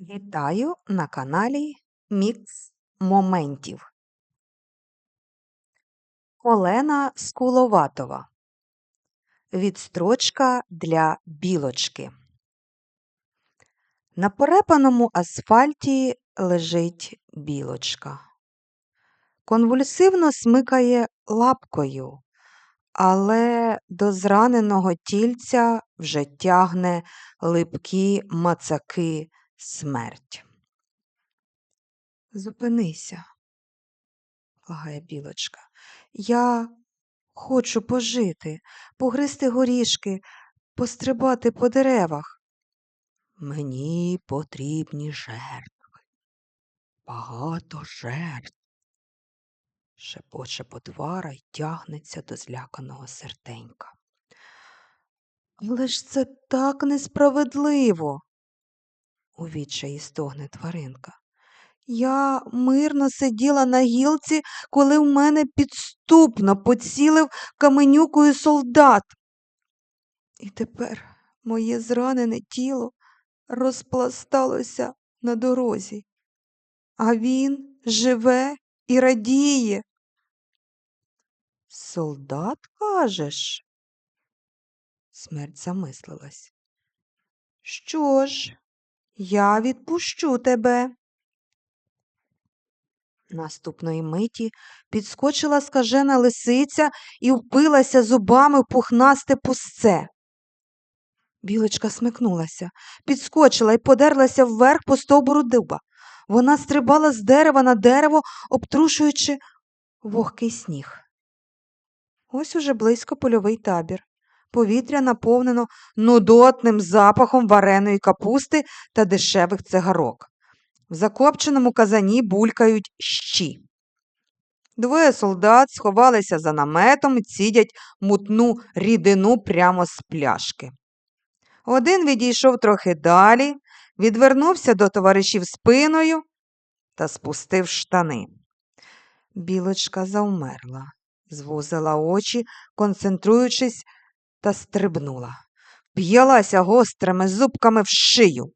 Вітаю на каналі Мікс Моментів. Олена Скуловатова. Відстрочка для білочки. На порепаному асфальті лежить білочка. Конвульсивно смикає лапкою, але до зраненого тільця вже тягне липкі мацаки смерть. Зупинися, благає білочка. Я хочу пожити, погризти горішки, пострибати по деревах. Мені потрібні жертви, багато жертв. Шепоче потвара й тягнеться до зляканого серденька. Але ж це так несправедливо у відчаї стогне тваринка. Я мирно сиділа на гілці, коли в мене підступно поцілив каменюкою солдат. І тепер моє зранене тіло розпласталося на дорозі, а він живе і радіє. Солдат, кажеш? Смерть замислилась. Що ж? Я відпущу тебе. Наступної миті підскочила скажена лисиця і впилася зубами в пухнасте пусце. Білочка смикнулася, підскочила і подерлася вверх по стовбуру дуба. Вона стрибала з дерева на дерево, обтрушуючи вогкий сніг. Ось уже близько польовий табір. Повітря наповнено нудотним запахом вареної капусти та дешевих цигарок. В закопченому казані булькають щі. Двоє солдат сховалися за наметом і цідять мутну рідину прямо з пляшки. Один відійшов трохи далі, відвернувся до товаришів спиною та спустив штани. Білочка завмерла, звузила очі, концентруючись та стрибнула. П'ялася гострими зубками в шию.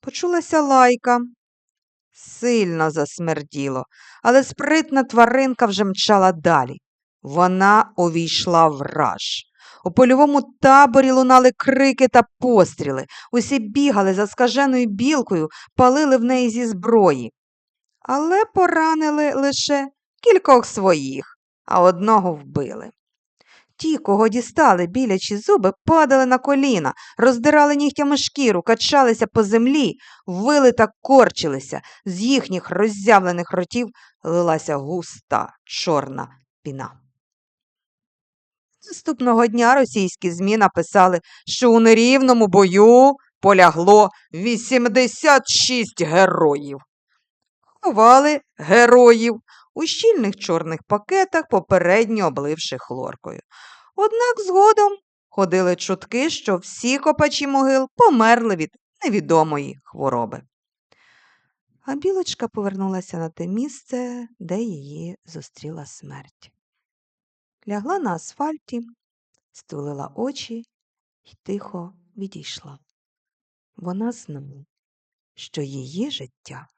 Почулася лайка. Сильно засмерділо, але спритна тваринка вже мчала далі. Вона увійшла в раж. У польовому таборі лунали крики та постріли. Усі бігали за скаженою білкою, палили в неї зі зброї. Але поранили лише кількох своїх, а одного вбили. Ті, кого дістали білячі зуби, падали на коліна, роздирали нігтями шкіру, качалися по землі, вили та корчилися. З їхніх роззявлених ротів лилася густа чорна піна. Наступного дня російські ЗМІ написали, що у нерівному бою полягло 86 героїв. Ховали героїв у щільних чорних пакетах, попередньо обливши хлоркою. Однак згодом ходили чутки, що всі копачі могил померли від невідомої хвороби. А білочка повернулася на те місце, де її зустріла смерть. Лягла на асфальті, стулила очі і тихо відійшла. Вона знала, що її життя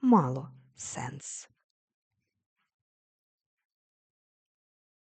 мало сенс.